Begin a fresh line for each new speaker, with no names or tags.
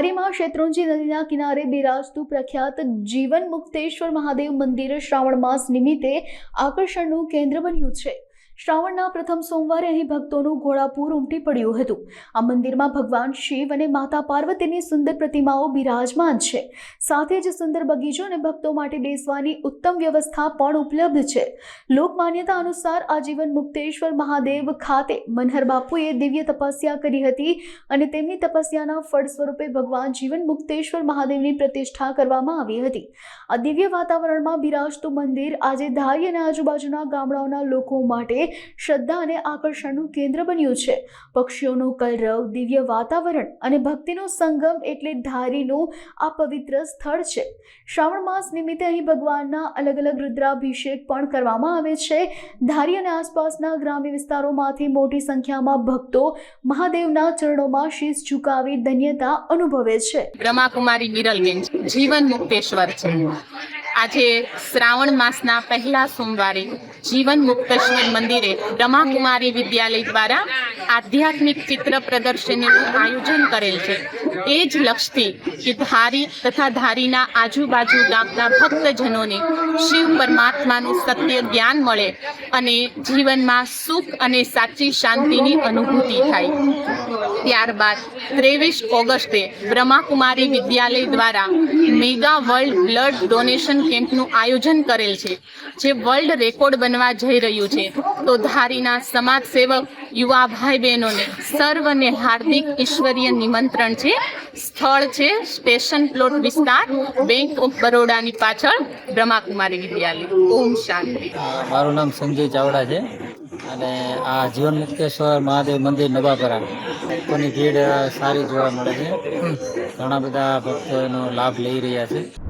ધારીમાં શેત્રુંજી નદીના કિનારે બિરાજતું પ્રખ્યાત જીવન મુક્તેશ્વર મહાદેવ મંદિર શ્રાવણ માસ નિમિત્તે આકર્ષણનું કેન્દ્ર બન્યું છે. શ્રાવણના પ્રથમ સોમવારે અહીં ભક્તોનું ઘોડાપૂર ઉમટી પડ્યું હતું. આ મંદિરમાં ભગવાન શિવ અને માતા પાર્વતીની સુંદર પ્રતિમાઓ બિરાજમાન છે. સાથે જ સુંદર બગીચો અને ભક્તો માટે બેસવાની ઉત્તમ વ્યવસ્થા પણ ઉપલબ્ધ છે. લોકમાન્યતા અનુસાર આજીવન મુક્તેશ્વર મહાદેવ ખાતે મનહર બાપુએ દિવ્ય તપસ્યા કરી હતી અને તેમની તપસ્યાના ફળ સ્વરૂપે ભગવાન જીવન મુક્તેશ્વર મહાદેવની પ્રતિષ્ઠા કરવામાં આવી હતી. આ દિવ્ય વાતાવરણમાં બિરાજતું મંદિર આજે ધારી અને આજુબાજુના ગામડાઓના લોકો માટે શ્રદ્ધા અને આકર્ષણનું કેન્દ્ર બન્યું છે. પક્ષીઓનો કલરવ, દિવ્ય વાતાવરણ અને ભક્તિનો સંગમ એટલે ધારીનું આ પવિત્ર સ્થળ છે. શ્રાવણ માસ નિમિત્તે અહીં ભગવાનના અલગ અલગ રુદ્રાભિષેક પણ કરવામાં આવે છે. ધારી અને આસપાસના ગ્રામ્ય વિસ્તારોમાંથી મોટી સંખ્યામાં ભક્તો મહાદેવના ચરણોમાં શીશ ઝુકાવી ધન્યતા અનુભવે છે.
બ્રહ્માકુમારી વિરલબેન જીવન મુક્તેશ્વર છે. આજે શ્રાવણ માસના પહેલા સોમવારે જીવન મુક્તેશ્વર મંદિરે રમાકુમારી વિદ્યાલય દ્વારા આધ્યાત્મિક ચિત્ર પ્રદર્શનનું આયોજન કરેલ છે. એ જ લક્ષથી કે ધારી તથા ધારીના આજુબાજુ ગામના ભક્તજનોને શિવ પરમાત્માનું સત્ય જ્ઞાન મળે અને જીવનમાં સુખ અને સાચી શાંતિની અનુભૂતિ થાય. ત્યારબાદ ત્રેવીસ ઓગસ્ટે બ્રહ્માકુમારી વિદ્યાલય દ્વારા મેગા વર્લ્ડ બ્લડ ડોનેશન કેમ્પનું આયોજન કરેલ છે. જે વર્લ્ડ રેકોર્ડ બનવા જઈ રહ્યું છે. તો ધારીના સમાજ સેવક યુવા ભાઈ બહેનોને સર્વને હાર્દિક ઈશ્વરીય નિમંત્રણ છે. સ્થળ છે સ્ટેશન પ્લોટ વિસ્તાર બેંક ઓફ બરોડાની પાછળ બ્રહ્માકુમારી વિદ્યાલય. ઓમ શાંતિ.
મારું નામ સંજય ચાવડા છે અને આ જીવન મુક્તેશ્વર મહાદેવ મંદિર નવાપરા. લોકોની ભીડ સારી જોવા મળે છે. ઘણા બધા ભક્તો એનો લાભ લઈ રહ્યા છે.